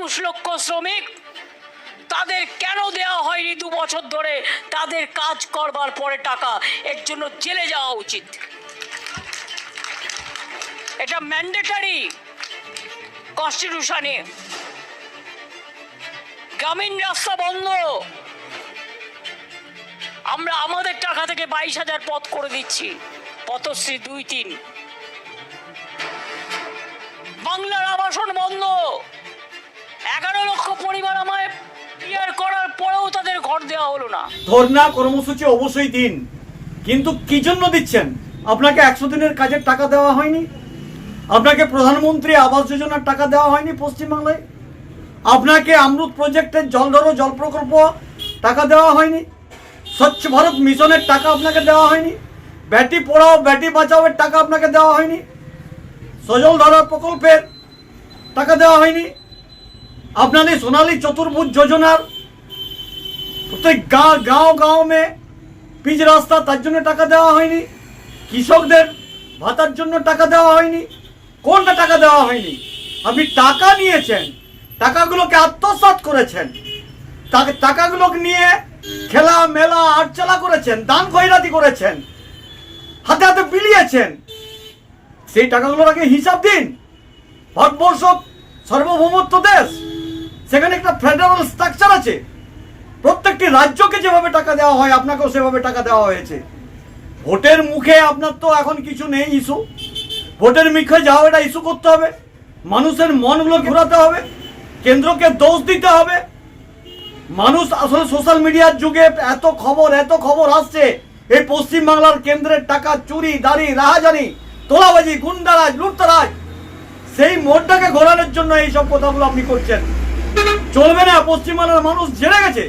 একুশ লক্ষ শ্রমিক, তাদের কেন দেওয়া হয়নি দু বছর ধরে? তাদের কাজ করবার পরে টাকা, এর জন্য জেলে যাওয়া উচিত। এটা ম্যান্ডেটারি কনস্টিটিউশনে গ্রামীণ রাস্তা বন্ধ। আমরা আমাদের টাকা থেকে বাইশ হাজার পথ করে দিচ্ছি। পথশ্রী দুই, তিন। ঘর দেওয়া হলো না। ধর্ণা কর্মসূচি অবশ্যই দিন। কিন্তু কি জন্য দিচ্ছেন? আপনাকে একশো দিনের কাজের টাকা দেওয়া হয়নি? আপনাকে প্রধানমন্ত্রী আবাস যোজনার টাকা দেওয়া হয়নি পশ্চিমবাংলায়? আপনাকে অমৃত প্রজেক্টের জল ধরো, জল প্রকল্প টাকা দেওয়া হয়নি? স্বচ্ছ ভারত মিশনের টাকা আপনাকে দেওয়া হয়নি? ব্যাটি পড়াও, ব্যাটি বাঁচাওয়ের টাকা আপনাকে দেওয়া হয়নি? সজল ধারা প্রকল্পের টাকা দেওয়া হয়নি? আপনাদের সোনালী চতুর্ভুজ যোজনার প্রত্যেক গাঁ, গাঁও গাঁও মে পিচ রাস্তা, তার জন্য টাকা দেওয়া হয়নি। কৃষকদের ভাতার জন্য টাকা দেওয়া হয়নি। কোনটা টাকা দেওয়া হয়নি? আপনি টাকা নিয়েছেন। টাকাগুলোকে আত্মসাৎ করেছেন। টাকাগুলোকে নিয়ে খেলা, মেলা আটচালা করেছেন, দান খয়রাতি করেছেন, হাতে হাতে বিলিয়েছেন। সেই টাকাগুলোর আগে হিসাব দিন। ভারতবর্ষ সার্বভৌমত্ব দেশ। সেখানে একটা ফেডারেল স্ট্রাকচার আছে। প্রত্যেকটি রাজ্যকে যেভাবে টাকা দেওয়া হয়, আপনাকেও সেভাবে টাকা দেওয়া হয়েছে। ভোটের মুখে আপনার তো এখন কিছু নেই ইস্যু। ভোটের মুখে যাও, এটা ইস্যু করতে হবে। মানুষের মনগুলো ঘোরাতে হবে। কেন্দ্রকে দোষ দিতে হবে। মানুষ আসলে সোশ্যাল মিডিয়ার যুগে এত খবর এত খবর আসছে। এই পশ্চিমবাংলার কেন্দ্রের টাকা, চুরি, দাড়ি, রাহাজানি, তোলাবাজি, গুন্ডারাজ, লুটতারাজ, সেই মোড়টাকে ঘোরানোর জন্য এইসব কথাগুলো আপনি করছেন। চলবে না, পশ্চিমবাংলার মানুষ জেনে গেছে।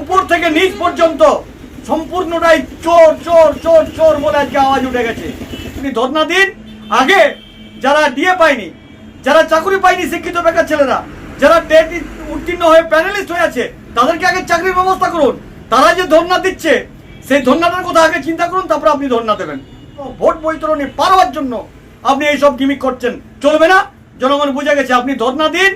উপর থেকে নিচ পর্যন্ত সম্পূর্ণটাই চোর চোর চোর চোর বলে আজকে আওয়াজ উঠে গেছে। আপনি ধর্ণা দিন, আগে যারা ডিএ পায়নি, যারা চাকরি পায়নি শিক্ষিত বেকার ছেলেরা, যারা টেট উত্তীর্ণ হয়ে প্যানেলিস্ট হয়ে আছে, তাদেরকে আগে চাকরির ব্যবস্থা করুন। তারা যে ধর্না দিচ্ছে, সেই ধর্নাটার কথা আগে চিন্তা করুন, তারপর আপনি ধর্না দেবেন। ভোট বৈতরণী পারবার জন্য আপনি এইসব গিমিক করছেন। চলবে না? জনগণ বুঝে গেছে, আপনি ধর্ণা দিন